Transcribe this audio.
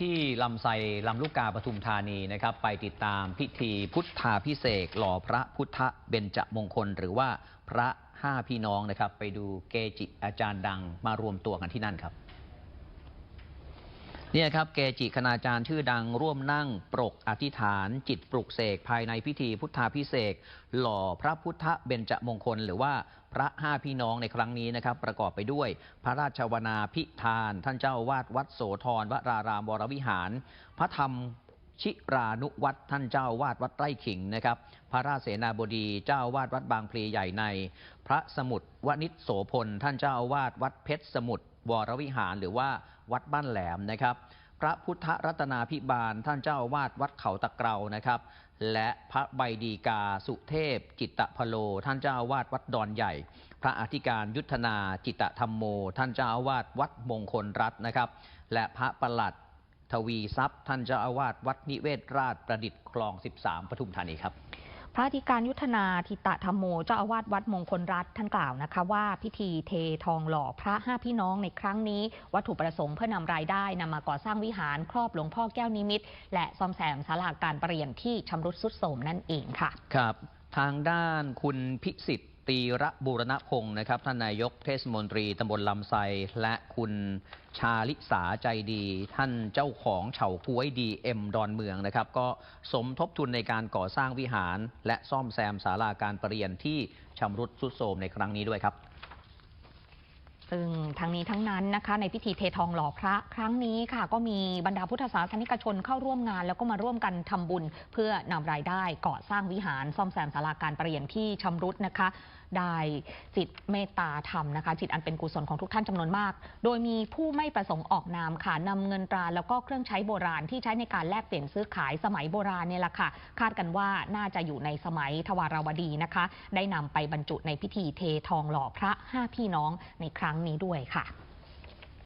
ที่ลำไซลำลูกกาปทุมธานีนะครับไปติดตามพิธีพุทธาพิเศษหล่อพระพุทธเบญจมงคล หรือว่าพระห้าพี่น้องนะครับ ไปดูเกจิอาจารย์ดังมารวมตัวกันที่นั่นครับ เนี่ยครับเกจิคณาจารย์ชื่อดังร่วมนั่งปรกอธิษฐาน จิตปลุกเสกภายในพิธีพุทธาพิเศษหล่อพระพุทธเบญจมงคล หรือว่าพระห้าพี่น้องในครั้งนี้นะครับ ประกอบไปด้วย พระราชวนาพิธาน ท่านเจ้าวาดวัดโสธรวรารามวรวิหาร พระธรรมชิรานุวัดท่านเจ้าวาดวัดไร่ขิงนะครับ พระราชเสนาบดีเจ้าวาดวัดบางพลีใหญ่ใน พระสมุทรวณิชโสพลท่านเจ้าวาดวัดเพชรสมุทร วรวิหารหรือว่าวัดบ้านแหลมนะครับ พระพุทธรัตนาพิบาลท่านเจ้าอาวาดวัดเขาตะเกรานะครับ และพระใบดีกาสุเทพ จิตตพโล ท่านเจ้าอาวาดวัดดอนใหญ่ พระอธิการยุทธนาจิตตธรรมโม ท่านเจ้าอาวาสวัดมงคลรัตน์นะครับ และพระประหลัดทวีทรัพย์ ท่านเจ้าอาวาสวัดนิเวศราชประดิษฐ์คลอง 13 ปทุมธานีครับ พระอธิการยุทธนาธิตะธรรมโมเจ้าอาวาสวัดมงคลรัฐท่านกล่าวนะคะว่าพิธีเททองหล่อพระห้าพี่น้องในครั้งนี้ วัตถุประสงค์เพื่อนำรายได้นำมาก่อสร้างวิหารครอบหลวงพ่อแก้วนิมิตและซ่อมแซมศาลาการประเรียนที่ชำรุดทรุดโทรมนั่นเองค่ะ ครับ ทางด้านคุณพิสิทธิ ตีระบูรณพงศ์นะครับท่านนายกเทศมนตรีตำบลลำไซและคุณชาลิสาใจดี ท่านเจ้าของเฉาก้วยดีเอ็มดอนเมืองนะครับ ก็สมทบทุนในการก่อสร้างวิหาร และซ่อมแซมศาลาการประเรียนที่ชำรุดทรุดโทรมในครั้งนี้ด้วยครับ ซึ่งทั้งนี้ทั้งนั้นนะคะในพิธีเททองหล่อพระครั้งนี้ค่ะก็มีบรรดาพุทธศาสนิกชนเข้าร่วมงาน แล้วก็มาร่วมกันทำบุญ เพื่อนำรายได้ก่อสร้างวิหารซ่อมแซมศาลาการประเรียนที่ชำรุดนะคะได้จิตเมตตาธรรมนะคะ จิตอันเป็นกุศลของทุกท่านจำนวนมาก โดยมีผู้ไม่ประสงค์ออกนามค่ะนำเงินตราแล้วก็เครื่องใช้โบราณที่ใช้ในการแลกเปลี่ยนซื้อขายสมัยโบราณเนี่ยแหละค่ะ คาดกันว่าน่าจะอยู่ในสมัยทวารวดีนะคะ ได้นำไปบรรจุในพิธีเททองหล่อพระห้าพี่น้องในครั้งนี้ด้วยค่ะ